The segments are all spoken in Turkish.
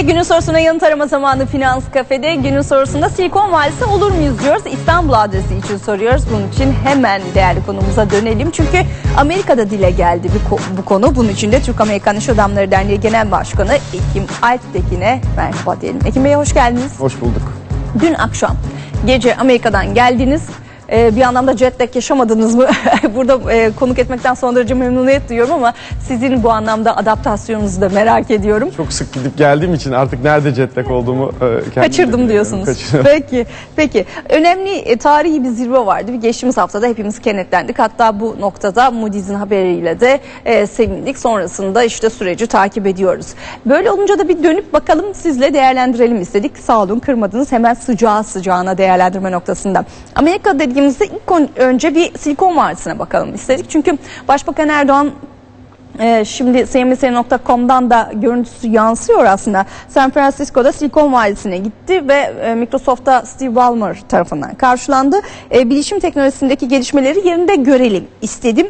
Ve günün sorusuna yanıt arama zamanı Finans Kafe'de. Günün sorusunda Silikon Vadisi olur muyuz diyoruz. İstanbul adresi için soruyoruz. Bunun için hemen değerli konumuza dönelim. Çünkü Amerika'da dile geldi bu konu. Bunun için de Türk Amerikan İş Adamları Derneği Genel Başkanı Ekim Alptekin'e merhaba diyelim. Ekim Bey hoş geldiniz. Hoş bulduk. Dün akşam gece Amerika'dan geldiniz. Ee, bir anlamda jet lag yaşamadınız mı? Burada e, konuk etmekten son derece memnuniyet duyuyorum ama sizin bu anlamda adaptasyonunuzu da merak ediyorum. Çok sık gidip geldiğim için artık nerede jet lag olduğumu e, Kaçırdım diyorsunuz. Kaçırdım. Peki, peki. Önemli e, tarihi bir zirve vardı. Geçtiğimiz haftada hepimiz kenetlendik. Hatta bu noktada Moody's'in haberiyle de e, sevindik. Sonrasında işte süreci takip ediyoruz. Böyle olunca da bir dönüp bakalım sizle değerlendirelim istedik. Sağ olun kırmadınız. Hemen sıcağı sıcağına değerlendirme noktasında. Amerika dediğimizde ilk önce bir Silikon Vadisi'ne bakalım istedik. Çünkü Başbakan Erdoğan ee, şimdi cnbc.com'dan da görüntüsü yansıyor aslında. San Francisco'da Silikon Vadisi'ne gitti ve e, Microsoft'ta Steve Ballmer tarafından karşılandı. E, bilişim teknolojisindeki gelişmeleri yerinde görelim istedim.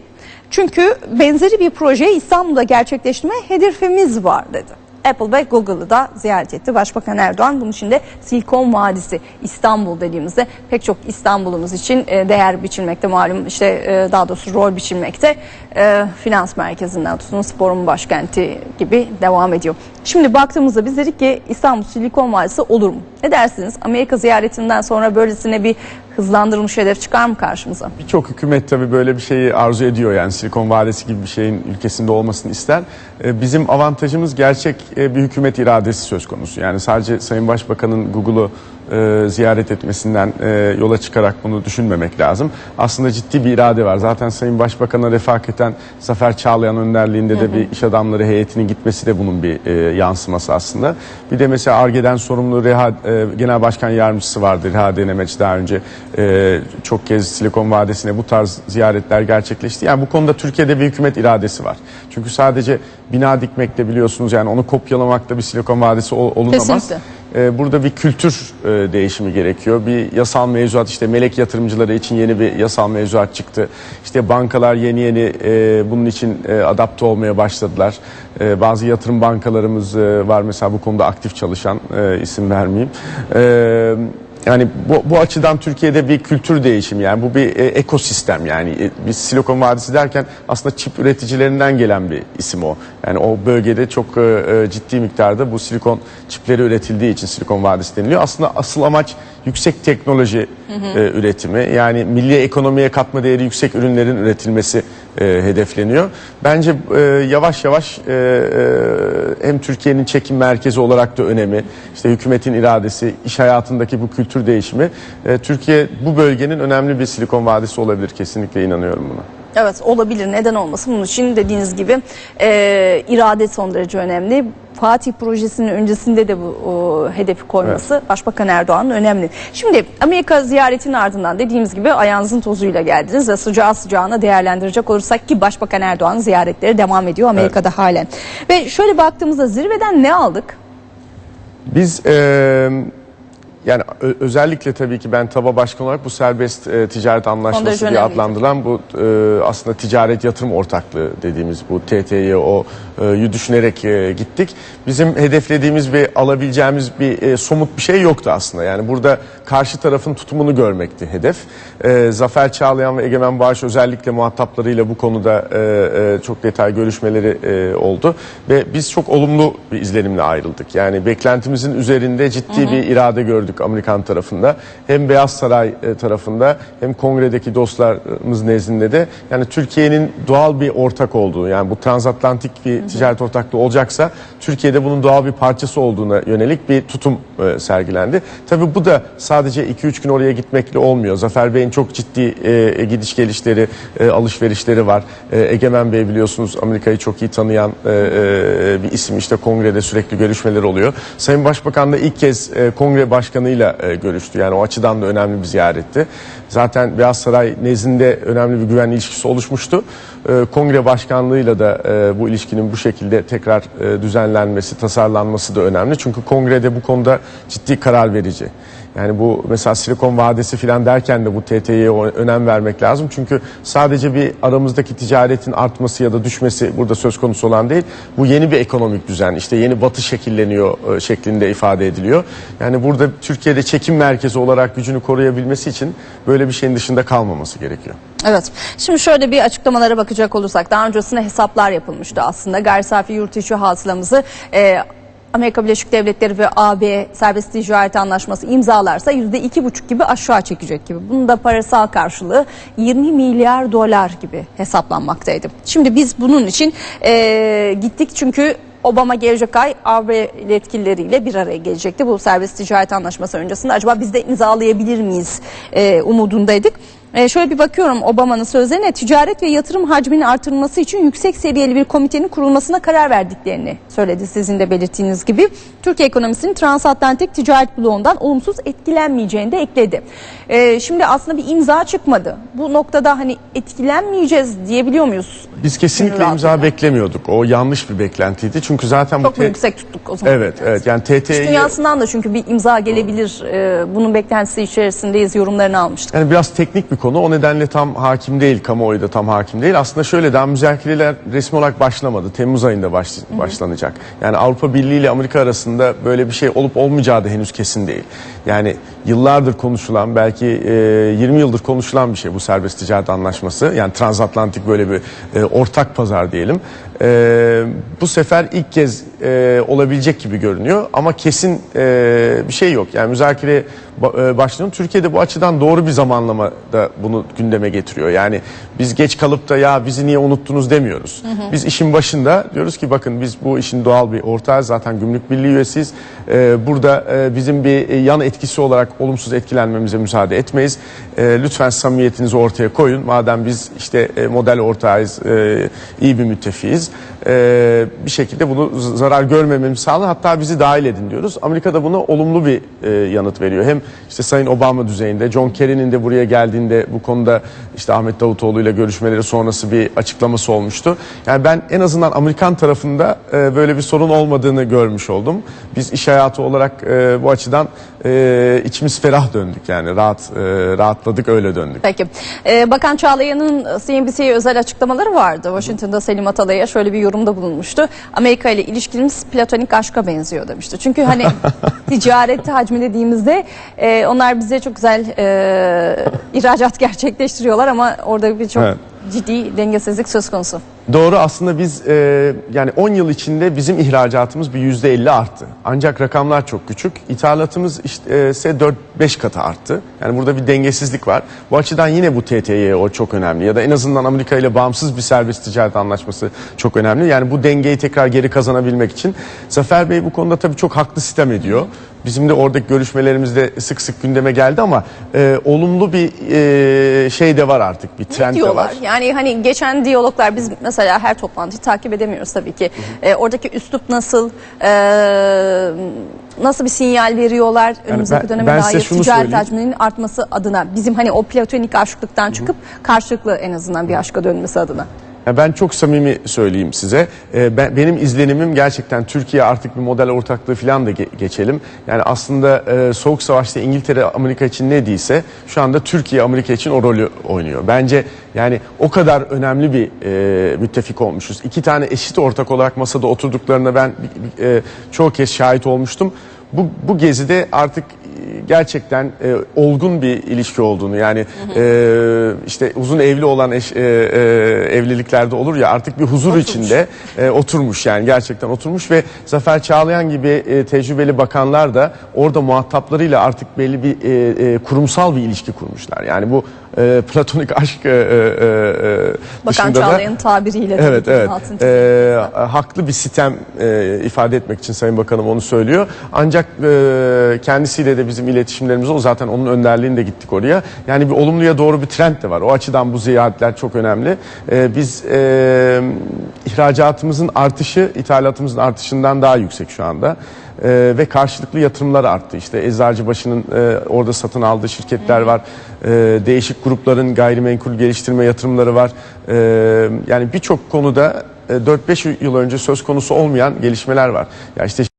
Çünkü benzeri bir projeyi İstanbul'da gerçekleştirme hedefimiz var dedi. Apple ve Google'ı da ziyaret etti Başbakan Erdoğan. Bunun için de Silikon Vadisi İstanbul dediğimizde pek çok İstanbul'umuz için e, değer biçilmekte malum işte e, daha doğrusu rol biçilmekte E, finans merkezinden tutun sporun başkenti gibi devam ediyor. Şimdi baktığımızda biz dedik ki İstanbul Silikon Vadisi olur mu? Ne dersiniz? Amerika ziyaretinden sonra böylesine bir hızlandırılmış hedef çıkar mı karşımıza? Birçok hükümet tabii böyle bir şeyi arzu ediyor yani Silikon Vadisi gibi bir şeyin ülkesinde olmasını ister. Bizim avantajımız gerçek e, bir hükümet iradesi söz konusu. Yani sadece Sayın Başbakan'ın Google'u e, ziyaret etmesinden e, yola çıkarak bunu düşünmemek lazım. Aslında ciddi bir irade var. Zaten Sayın Başbakan'a refaketen Zafer Çağlayan önderliğinde de bir iş adamları heyetinin gitmesi de bunun bir e, yansıması aslında. Bir de mesela ARGE'den sorumlu Reha, e, Genel Başkan Yardımcısı vardı Reha Denemeç daha önce e, çok kez Silikon Vadisi'ne bu tarz ziyaretler gerçekleşti. Yani bu konuda Türkiye'de bir hükümet iradesi var. Çünkü sadece bina dikmekle biliyorsunuz yani onu kopyalamakta bir Silikon Vadisi ol- olunamaz. Kesinlikle. Ee, Burada bir kültür e, değişimi gerekiyor. Bir yasal mevzuat işte melek yatırımcıları için yeni bir yasal mevzuat çıktı. İşte bankalar yeni yeni e, bunun için e, adapte olmaya başladılar. E, bazı yatırım bankalarımız e, var mesela bu konuda aktif çalışan e, isim vermeyeyim. E, yani bu, bu açıdan Türkiye'de bir kültür değişimi yani bu bir e, ekosistem yani E, biz Silikon Vadisi derken aslında çip üreticilerinden gelen bir isim o. Yani o bölgede çok e, e, ciddi miktarda bu silikon çipleri üretildiği için Silikon Vadisi deniliyor. Aslında asıl amaç yüksek teknoloji e, üretimi yani milli ekonomiye katma değeri yüksek ürünlerin üretilmesi e, hedefleniyor. Bence e, yavaş yavaş e, e, hem Türkiye'nin çekim merkezi olarak da önemi, işte hükümetin iradesi, iş hayatındaki bu kültür değişimi, e, Türkiye bu bölgenin önemli bir Silikon Vadisi olabilir kesinlikle inanıyorum buna. Evet olabilir neden olmasın bunun için dediğiniz gibi e, irade son derece önemli. Fatih projesinin öncesinde de bu o, hedefi koyması Başbakan Erdoğan'ın önemli. Şimdi Amerika ziyaretinin ardından dediğimiz gibi ayağınızın tozuyla geldiniz ve sıcağı sıcağına değerlendirecek olursak ki Başbakan Erdoğan ziyaretleri devam ediyor Amerika'da halen. Ve şöyle baktığımızda zirveden ne aldık? Biz e, yani özellikle tabii ki ben TABA başkanı olarak bu serbest e, ticaret anlaşması diye adlandırılan bu e, aslında ticaret yatırım ortaklığı dediğimiz bu TTYO'yu düşünerek e, gittik. Bizim hedeflediğimiz ve alabileceğimiz bir e, somut bir şey yoktu aslında. Yani burada karşı tarafın tutumunu görmekti hedef. E, Zafer Çağlayan ve Egemen Bağış özellikle muhataplarıyla bu konuda e, e, çok detay görüşmeleri e, oldu ve biz çok olumlu bir izlenimle ayrıldık. Yani beklentimizin üzerinde ciddi bir irade gördük Amerikan tarafında. Hem Beyaz Saray e, tarafında hem kongredeki dostlarımız nezdinde de yani Türkiye'nin doğal bir ortak olduğu yani bu transatlantik bir ticaret ortaklığı olacaksa Türkiye'de bunun doğal bir parçası olduğuna yönelik bir tutum e, sergilendi. Tabii bu da sadece 2-3 gün oraya gitmekle olmuyor. Zafer Bey'in çok ciddi e, gidiş gelişleri, e, alışverişleri var. E, Egemen Bey biliyorsunuz Amerika'yı çok iyi tanıyan e, e, bir isim. İşte kongrede sürekli görüşmeler oluyor. Sayın Başbakan da ilk kez e, kongre başkanıyla e, görüştü. Yani o açıdan da önemli bir ziyaretti. Zaten Beyaz Saray nezdinde önemli bir güven ilişkisi oluşmuştu. E, kongre başkanlığıyla da e, bu ilişkinin bu şekilde tekrar düzenlenmesi, tasarlanması da önemli. Çünkü kongrede bu konuda ciddi karar verici. Yani bu mesela Silikon Vadisi falan derken de bu TT'ye o- önem vermek lazım. Çünkü sadece bir aramızdaki ticaretin artması ya da düşmesi burada söz konusu olan değil. Bu yeni bir ekonomik düzen. İşte yeni batı şekilleniyor e, şeklinde ifade ediliyor. Yani burada Türkiye'de çekim merkezi olarak gücünü koruyabilmesi için böyle bir şeyin dışında kalmaması gerekiyor. Evet. Şimdi şöyle bir açıklamalara bakacak olursak daha öncesinde hesaplar yapılmıştı aslında. Gayri safi yurt içi hasılamızı e, Amerika Birleşik Devletleri ve AB serbest ticaret anlaşması imzalarsa yüzde iki buçuk gibi aşağı çekecek gibi. Bunun da parasal karşılığı 20 milyar dolar gibi hesaplanmaktaydı. Şimdi biz bunun için e, gittik çünkü Obama gelecek ay AB yetkilileriyle bir araya gelecekti. Bu serbest ticaret anlaşması öncesinde acaba biz de imzalayabilir miyiz e, umudundaydık. E, şöyle bir bakıyorum Obama'nın sözlerine ticaret ve yatırım hacminin artırılması için yüksek seviyeli bir komitenin kurulmasına karar verdiklerini söyledi sizin de belirttiğiniz gibi. Türkiye ekonomisinin transatlantik ticaret bloğundan olumsuz etkilenmeyeceğini de ekledi. E, şimdi aslında bir imza çıkmadı. Bu noktada hani etkilenmeyeceğiz diyebiliyor muyuz? Biz kesinlikle imza beklemiyorduk. O yanlış bir beklentiydi. Çünkü zaten Çok bu mu yüksek tuttuk o zaman? Evet, evet. Yani İş TT'yi dünyasından da çünkü bir imza gelebilir. E, bunun beklentisi içerisindeyiz yorumlarını almıştık. Yani biraz teknik bir konu. O nedenle tam hakim değil. Kamuoyu da tam hakim değil. Aslında şöyle daha müzakereler resmi olarak başlamadı. Temmuz ayında baş, başlanacak. Yani Avrupa Birliği ile Amerika arasında böyle bir şey olup olmayacağı da henüz kesin değil. Yani yıllardır konuşulan belki e, 20 yıldır konuşulan bir şey bu serbest ticaret anlaşması. Yani transatlantik böyle bir e, ortak pazar diyelim. E, bu sefer ilk kez e, olabilecek gibi görünüyor ama kesin e, bir şey yok. Yani müzakere e, başlanıyor. Türkiye'de bu açıdan doğru bir zamanlama da bunu gündeme getiriyor. Yani biz geç kalıp da ya bizi niye unuttunuz demiyoruz. Biz işin başında diyoruz ki bakın biz bu işin doğal bir ortağı zaten gümrük birliği üyesiyiz. E, burada e, bizim bir e, yan etkisi olarak olumsuz etkilenmemize müsaade etmeyiz. E, lütfen samimiyetinizi ortaya koyun. Madem biz işte e, model ortağıyız, e, iyi bir müttefiyiz. E, bir şekilde bunu zarar görmememizi sağlayın. Hatta bizi dahil edin diyoruz. Amerika da buna olumlu bir e, yanıt veriyor. Hem işte Sayın Obama düzeyinde, John Kerry'nin de buraya geldiğinde bu konuda işte Ahmet Davutoğlu ile görüşmeleri sonrası bir açıklaması olmuştu. Yani ben en azından Amerikan tarafında e, böyle bir sorun olmadığını görmüş oldum. Biz iş hayatı olarak e, bu açıdan e, içimiz ferah döndük yani rahat e, rahatladık öyle döndük. Peki. Ee, Bakan Çağlayan'ın CNBC'ye özel açıklamaları vardı. Washington'da Selim Atalay'a şöyle bir yorumda bulunmuştu. Amerika ile ilişkimiz platonik aşka benziyor demişti. Çünkü hani ticaret hacmi dediğimizde e, onlar bize çok güzel e, ihracat gerçekleştiriyorlar ama orada bir çok Evet. ciddi dengesizlik söz konusu. Doğru aslında biz e, yani 10 yıl içinde bizim ihracatımız bir yüzde 50 arttı. Ancak rakamlar çok küçük. İthalatımız işte, e, ise 4-5 katı arttı. Yani burada bir dengesizlik var. Bu açıdan yine bu TTY o çok önemli. Ya da en azından Amerika ile bağımsız bir serbest ticaret anlaşması çok önemli. Yani bu dengeyi tekrar geri kazanabilmek için. Zafer Bey bu konuda tabii çok haklı sistem ediyor. Bizim de oradaki görüşmelerimizde sık sık gündeme geldi ama e, olumlu bir e, şey de var artık. Bir trend de diyorlar. var. Yani hani geçen diyaloglar biz mesela her toplantıyı takip edemiyoruz tabii ki. Ee, oradaki üslup nasıl, ee, nasıl bir sinyal veriyorlar önümüzdeki ben- döneme ben dair ticaret hacminin artması adına bizim hani o platonik aşıklıktan çıkıp karşılıklı en azından bir aşka dönmesi adına. Ben çok samimi söyleyeyim size. Ee, ben, benim izlenimim gerçekten Türkiye artık bir model ortaklığı falan da ge- geçelim. Yani aslında e, Soğuk Savaş'ta İngiltere Amerika için ne değilse şu anda Türkiye Amerika için o rolü oynuyor. Bence yani o kadar önemli bir e, müttefik olmuşuz. İki tane eşit ortak olarak masada oturduklarına ben e, çoğu kez şahit olmuştum. Bu, bu gezide artık gerçekten e, olgun bir ilişki olduğunu yani e, işte uzun evli olan eş, e, e, evliliklerde olur ya artık bir huzur içinde e, oturmuş yani gerçekten oturmuş ve Zafer Çağlayan gibi e, tecrübeli bakanlar da orada muhataplarıyla artık belli bir e, e, kurumsal bir ilişki kurmuşlar. Yani bu e, platonik aşk e, e, e, Bakan Çağlayan'ın tabiriyle. Evet evet. Ee, haklı bir sistem e, ifade etmek için Sayın Bakanım onu söylüyor. Ancak e, kendisiyle de bizim iletişimlerimiz o zaten onun önderliğinde gittik oraya. Yani bir olumluya doğru bir trend de var. O açıdan bu ziyaretler çok önemli. E, biz e, ihracatımızın artışı ithalatımızın artışından daha yüksek şu anda. E, ve karşılıklı yatırımlar arttı. İşte Eczacıbaşı'nın e, orada satın aldığı şirketler var. E, değişik grupların gayrimenkul geliştirme yatırımları var. E, yani birçok konuda e, 4-5 yıl önce söz konusu olmayan gelişmeler var. Ya işte